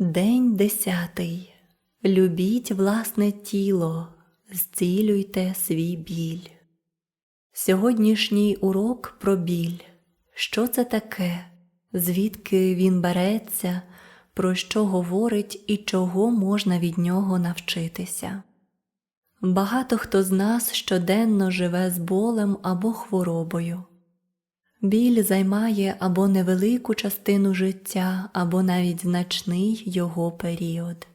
День десятий. Любіть власне тіло, зцілюйте свій біль. Сьогоднішній урок про біль. Що це таке? Звідки він береться, про що говорить і чого можна від нього навчитися? Багато хто з нас щоденно живе з болем або хворобою. Біль займає або невелику частину життя, або навіть значний його період.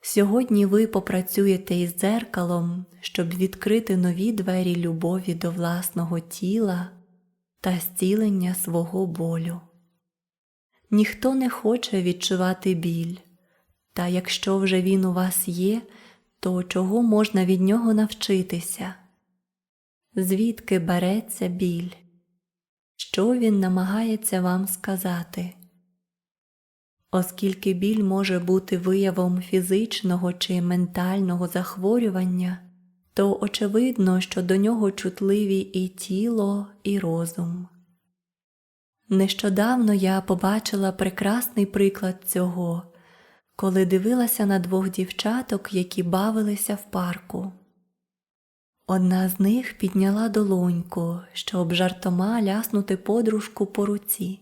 Сьогодні ви попрацюєте із дзеркалом, щоб відкрити нові двері любові до власного тіла та зцілення свого болю. Ніхто не хоче відчувати біль, та якщо вже він у вас є, то чого можна від нього навчитися? Звідки береться біль? Що він намагається вам сказати? Оскільки біль може бути виявом фізичного чи ментального захворювання, то очевидно, що до нього чутливі і тіло, і розум. Нещодавно я побачила прекрасний приклад цього, коли дивилася на двох дівчаток, які бавилися в парку. Одна з них підняла долоньку, щоб жартома ляснути подружку по руці.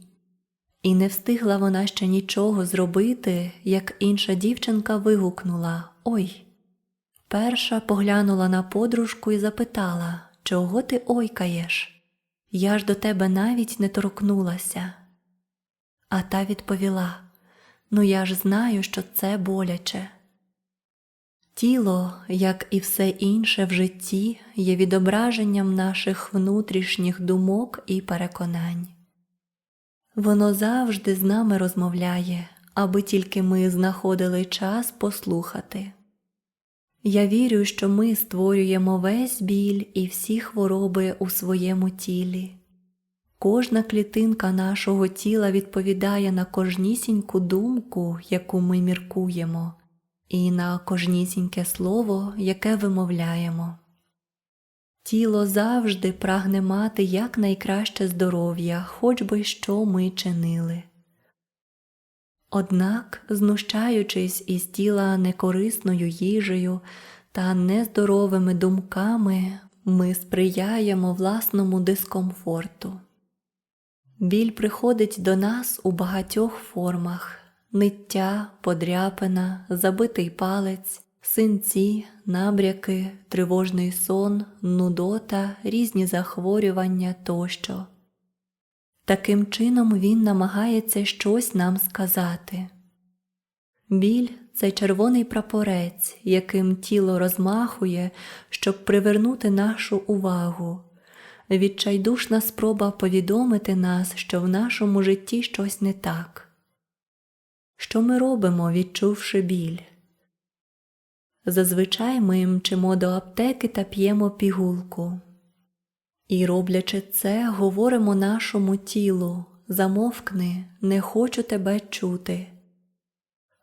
І не встигла вона ще нічого зробити, як інша дівчинка вигукнула Ой. Перша поглянула на подружку і запитала, чого ти ойкаєш? Я ж до тебе навіть не торкнулася. А та відповіла Ну я ж знаю, що це боляче. Тіло, як і все інше в житті, є відображенням наших внутрішніх думок і переконань. Воно завжди з нами розмовляє, аби тільки ми знаходили час послухати. Я вірю, що ми створюємо весь біль і всі хвороби у своєму тілі. Кожна клітинка нашого тіла відповідає на кожнісіньку думку, яку ми міркуємо, і на кожнісіньке слово, яке вимовляємо. Тіло завжди прагне мати якнайкраще здоров'я, хоч би що ми чинили. Однак, знущаючись із тіла некорисною їжею та нездоровими думками, ми сприяємо власному дискомфорту. Біль приходить до нас у багатьох формах ниття, подряпина, забитий палець, синці, набряки, тривожний сон, нудота, різні захворювання тощо. Таким чином він намагається щось нам сказати. Біль це червоний прапорець, яким тіло розмахує, щоб привернути нашу увагу, відчайдушна спроба повідомити нас, що в нашому житті щось не так. Що ми робимо, відчувши біль? Зазвичай ми мчимо до аптеки та п'ємо пігулку. І, роблячи це, говоримо нашому тілу замовкни, не хочу тебе чути.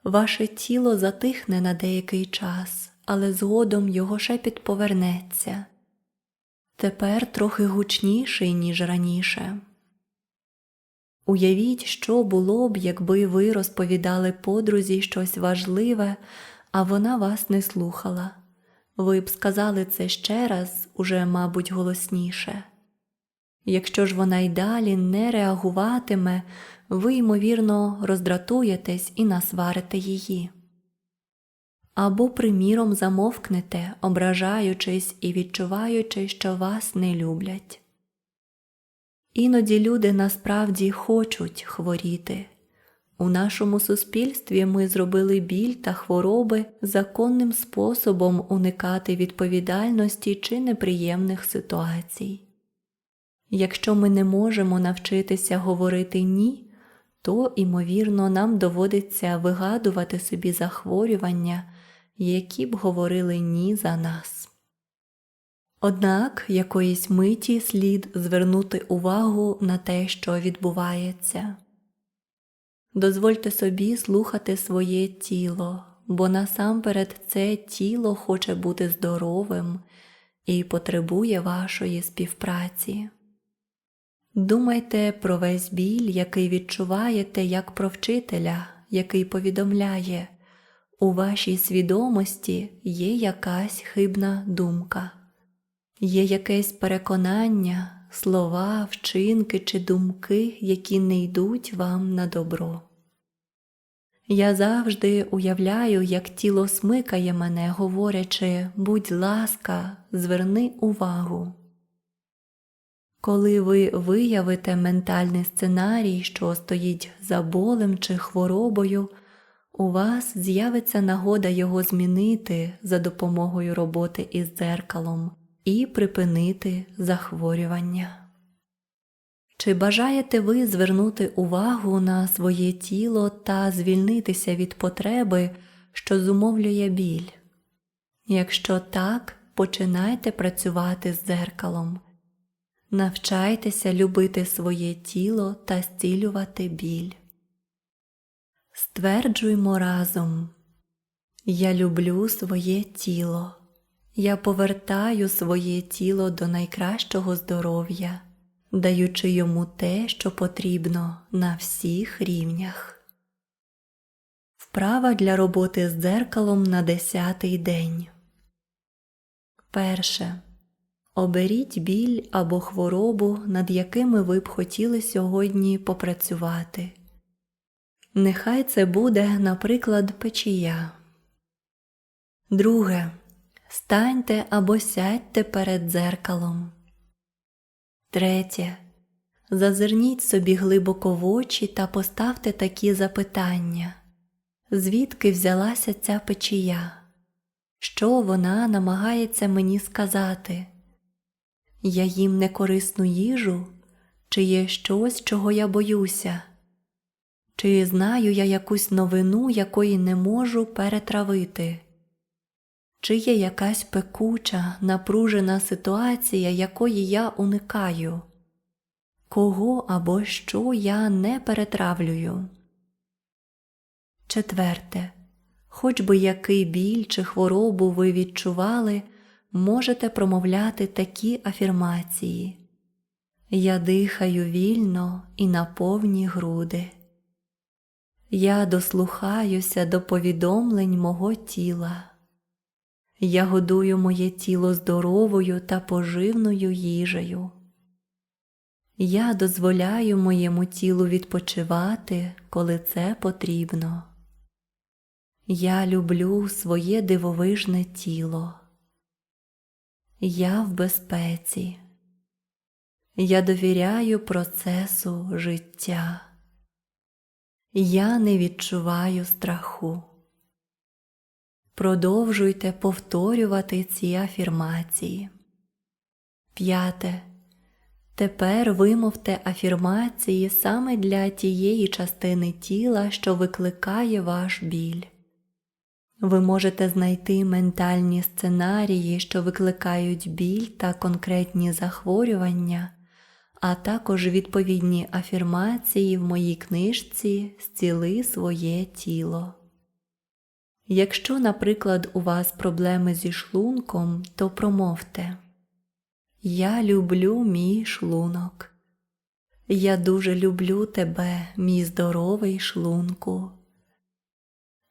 Ваше тіло затихне на деякий час, але згодом його шепіт повернеться. Тепер трохи гучніший, ніж раніше. Уявіть, що було б, якби ви розповідали подрузі щось важливе, а вона вас не слухала. Ви б сказали це ще раз, уже, мабуть, голосніше. Якщо ж вона й далі не реагуватиме, ви, ймовірно, роздратуєтесь і насварите її. Або, приміром, замовкнете, ображаючись і відчуваючи, що вас не люблять. Іноді люди насправді хочуть хворіти. У нашому суспільстві ми зробили біль та хвороби законним способом уникати відповідальності чи неприємних ситуацій. Якщо ми не можемо навчитися говорити ні, то, імовірно, нам доводиться вигадувати собі захворювання, які б говорили ні за нас. Однак якоїсь миті слід звернути увагу на те, що відбувається. Дозвольте собі слухати своє тіло, бо насамперед це тіло хоче бути здоровим і потребує вашої співпраці. Думайте про весь біль, який відчуваєте як про вчителя, який повідомляє у вашій свідомості є якась хибна думка, є якесь переконання, слова, вчинки чи думки, які не йдуть вам на добро. Я завжди уявляю, як тіло смикає мене, говорячи будь ласка, зверни увагу. Коли ви виявите ментальний сценарій, що стоїть за болем чи хворобою, у вас з'явиться нагода його змінити за допомогою роботи із дзеркалом і припинити захворювання. Чи бажаєте ви звернути увагу на своє тіло та звільнитися від потреби, що зумовлює біль? Якщо так, починайте працювати з дзеркалом. Навчайтеся любити своє тіло та зцілювати біль. Стверджуймо разом Я люблю своє тіло. Я повертаю своє тіло до найкращого здоров'я, даючи йому те, що потрібно на всіх рівнях. Вправа для роботи з дзеркалом на десятий день. Перше. Оберіть біль або хворобу, над якими ви б хотіли сьогодні попрацювати. Нехай це буде, наприклад, печія. Друге. Станьте або сядьте перед дзеркалом. Третє. Зазирніть собі глибоко в очі та поставте такі запитання. Звідки взялася ця печія? Що вона намагається мені сказати? Я їм некорисну їжу, чи є щось, чого я боюся? Чи знаю я якусь новину, якої не можу перетравити? Чи є якась пекуча, напружена ситуація, якої я уникаю? Кого або що я не перетравлюю? Четверте. Хоч би який біль чи хворобу ви відчували, можете промовляти такі афірмації. Я дихаю вільно і на повні груди. Я дослухаюся до повідомлень мого тіла. Я годую моє тіло здоровою та поживною їжею. Я дозволяю моєму тілу відпочивати, коли це потрібно. Я люблю своє дивовижне тіло. Я в безпеці. Я довіряю процесу життя. Я не відчуваю страху. Продовжуйте повторювати ці афірмації. П'яте. Тепер вимовте афірмації саме для тієї частини тіла, що викликає ваш біль. Ви можете знайти ментальні сценарії, що викликають біль та конкретні захворювання, а також відповідні афірмації в моїй книжці Зціли своє тіло. Якщо, наприклад, у вас проблеми зі шлунком, то промовте Я люблю мій шлунок. Я дуже люблю тебе, мій здоровий шлунку.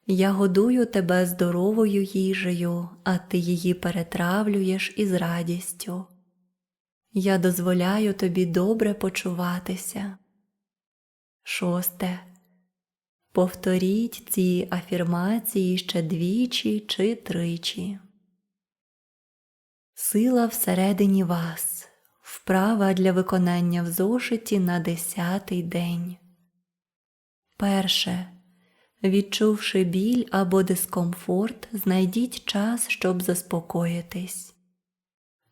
Я годую тебе здоровою їжею, а ти її перетравлюєш із радістю. Я дозволяю тобі добре почуватися. Шосте. Повторіть ці афірмації ще двічі чи тричі. Сила всередині вас. Вправа для виконання в зошиті на десятий день. Перше. Відчувши біль або дискомфорт, знайдіть час, щоб заспокоїтись.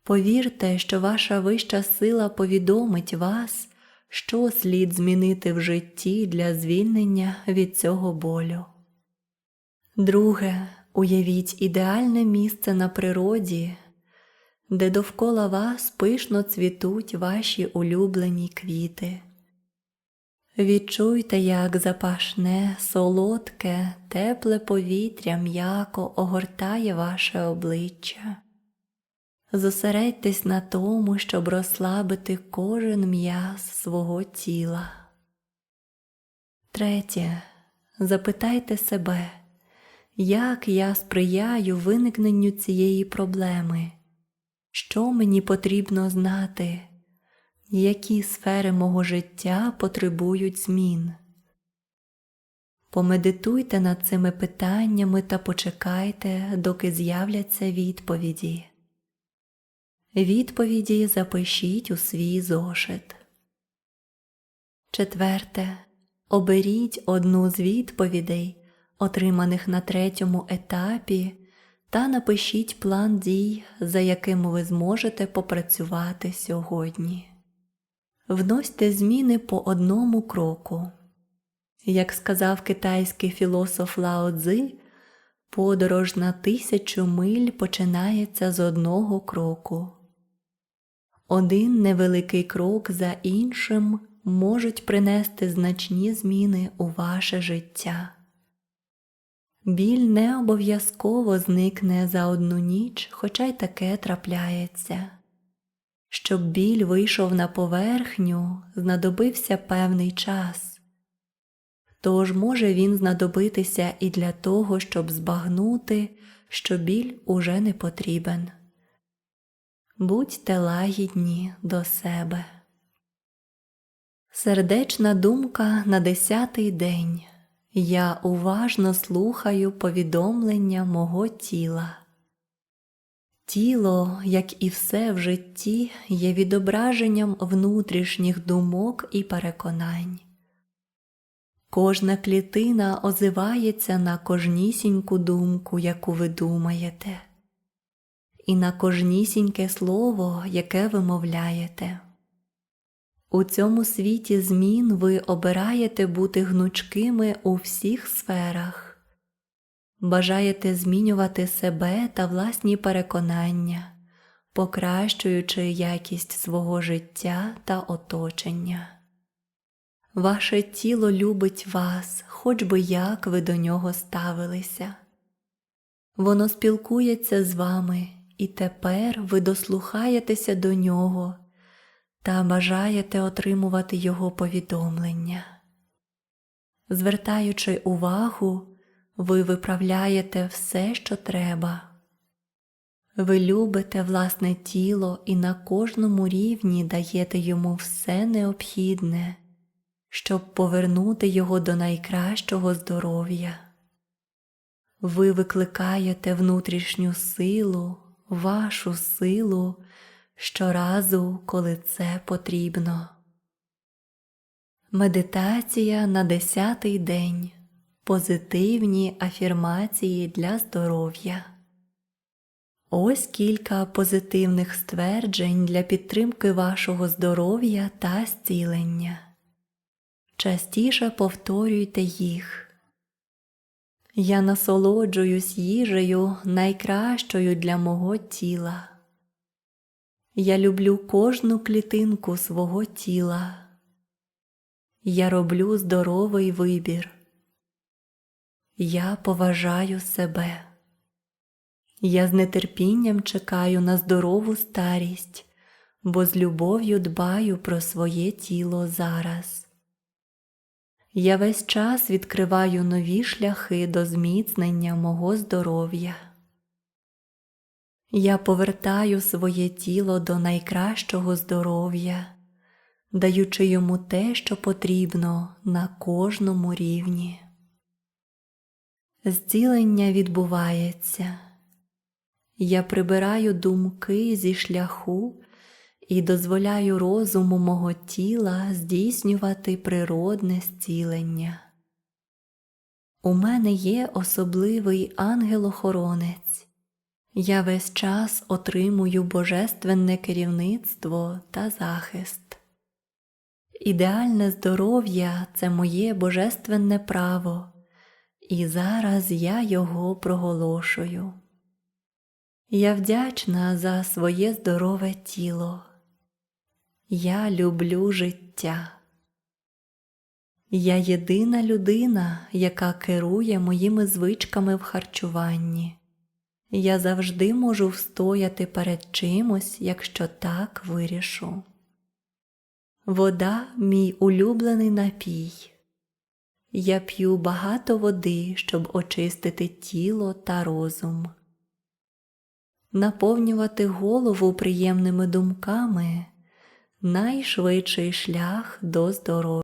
Повірте, що ваша вища сила повідомить вас, що слід змінити в житті для звільнення від цього болю. Друге, уявіть ідеальне місце на природі, де довкола вас пишно цвітуть ваші улюблені квіти. Відчуйте, як запашне, солодке, тепле повітря м'яко огортає ваше обличчя. Зосередьтесь на тому, щоб розслабити кожен м'яз свого тіла. Третє. запитайте себе, як я сприяю виникненню цієї проблеми, що мені потрібно знати, які сфери мого життя потребують змін. Помедитуйте над цими питаннями та почекайте, доки з'являться відповіді. Відповіді запишіть у свій зошит. Четверте. Оберіть одну з відповідей, отриманих на третьому етапі, та напишіть план дій, за яким ви зможете попрацювати сьогодні. Вносьте зміни по одному кроку. Як сказав китайський філософ Лао Цзи, подорож на тисячу миль починається з одного кроку. Один невеликий крок за іншим можуть принести значні зміни у ваше життя. Біль не обов'язково зникне за одну ніч, хоча й таке трапляється. Щоб біль вийшов на поверхню, знадобився певний час. Тож може він знадобитися і для того, щоб збагнути, що біль уже не потрібен. Будьте лагідні до себе. Сердечна думка на десятий день. Я уважно слухаю повідомлення мого тіла. Тіло, як і все в житті, є відображенням внутрішніх думок і переконань. Кожна клітина озивається на кожнісіньку думку, яку ви думаєте, і на кожнісіньке слово, яке ви мовляєте. У цьому світі змін ви обираєте бути гнучкими у всіх сферах, бажаєте змінювати себе та власні переконання, покращуючи якість свого життя та оточення. Ваше тіло любить вас, хоч би як ви до нього ставилися. Воно спілкується з вами, і тепер ви дослухаєтеся до нього та бажаєте отримувати його повідомлення. Звертаючи увагу, ви виправляєте все, що треба. Ви любите власне тіло і на кожному рівні даєте йому все необхідне, щоб повернути його до найкращого здоров'я. Ви викликаєте внутрішню силу, вашу силу щоразу, коли це потрібно. Медитація на десятий день. Позитивні афірмації для здоров'я. Ось кілька позитивних стверджень для підтримки вашого здоров'я та зцілення. Частіше повторюйте їх. Я насолоджуюсь їжею найкращою для мого тіла. Я люблю кожну клітинку свого тіла. Я роблю здоровий вибір. Я поважаю себе. Я з нетерпінням чекаю на здорову старість, бо з любов'ю дбаю про своє тіло зараз. Я весь час відкриваю нові шляхи до зміцнення мого здоров'я. Я повертаю своє тіло до найкращого здоров'я, даючи йому те, що потрібно на кожному рівні. Зцілення відбувається. Я прибираю думки зі шляху і дозволяю розуму мого тіла здійснювати природне зцілення. У мене є особливий ангел-охоронець. Я весь час отримую божественне керівництво та захист. Ідеальне здоров'я це моє божественне право, і зараз я його проголошую. Я вдячна за своє здорове тіло. Я люблю життя. Я єдина людина, яка керує моїми звичками в харчуванні. Я завжди можу встояти перед чимось, якщо так вирішу. Вода мій улюблений напій. Я п'ю багато води, щоб очистити тіло та розум. Наповнювати голову приємними думками найшвидший шлях до здоров'я.